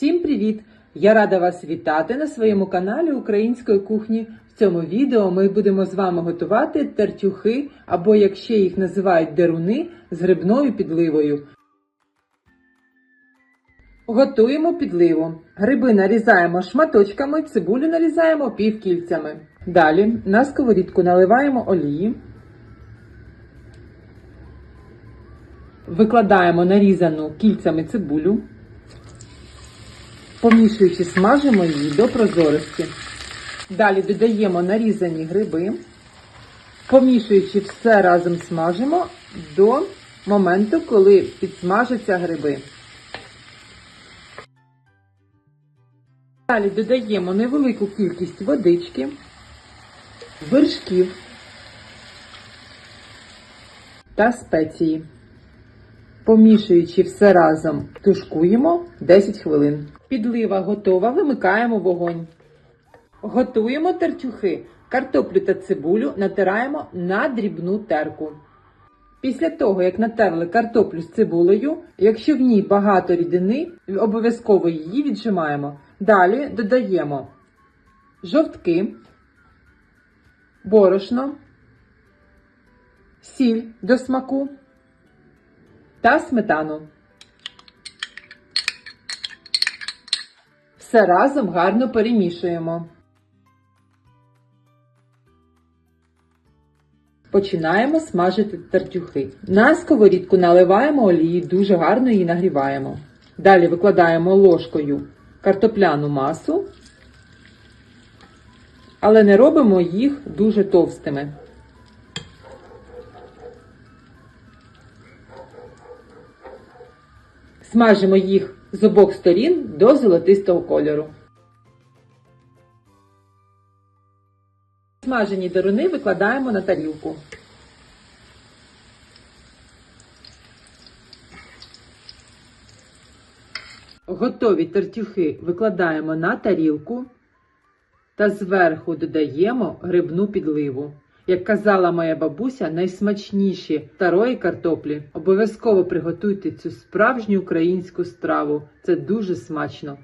Всім привіт! Я рада вас вітати на своєму каналі Української кухні. В цьому відео ми будемо з вами готувати тертюхи, або як ще їх називають деруни з грибною підливою. Готуємо підливу. Гриби нарізаємо шматочками, цибулю нарізаємо півкільцями. Далі на сковорідку наливаємо олії. Викладаємо нарізану кільцями цибулю. Помішуючи, смажимо її до прозорості. Далі додаємо нарізані гриби. Помішуючи все разом смажимо до моменту, коли підсмажаться гриби. Далі додаємо невелику кількість водички, вершків та спеції. Помішуючи все разом, тушкуємо 10 хвилин. Підлива готова, вимикаємо вогонь. Готуємо тертюхи. Картоплю та цибулю натираємо на дрібну терку. Після того, як натерли картоплю з цибулею, якщо в ній багато рідини, обов'язково її віджимаємо. Далі додаємо жовтки, борошно, сіль до смаку та сметану. Все разом гарно перемішуємо. Починаємо смажити тартюхи. На сковорідку наливаємо олії, дуже гарно її нагріваємо. Далі викладаємо ложкою картопляну масу, але не робимо їх дуже товстими. Смажимо їх з обох сторін до золотистого кольору. Смажені деруни викладаємо на тарілку. Готові тертюхи викладаємо на тарілку та зверху додаємо грибну підливу. Як казала моя бабуся, найсмачніші старої картоплі. Обов'язково приготуйте цю справжню українську страву. Це дуже смачно.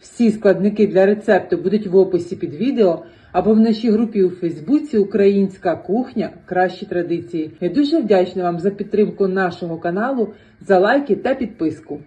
Всі складники для рецепту будуть в описі під відео або в нашій групі у Фейсбуці Українська кухня Кращі традиції. Я дуже вдячна вам за підтримку нашого каналу, за лайки та підписку.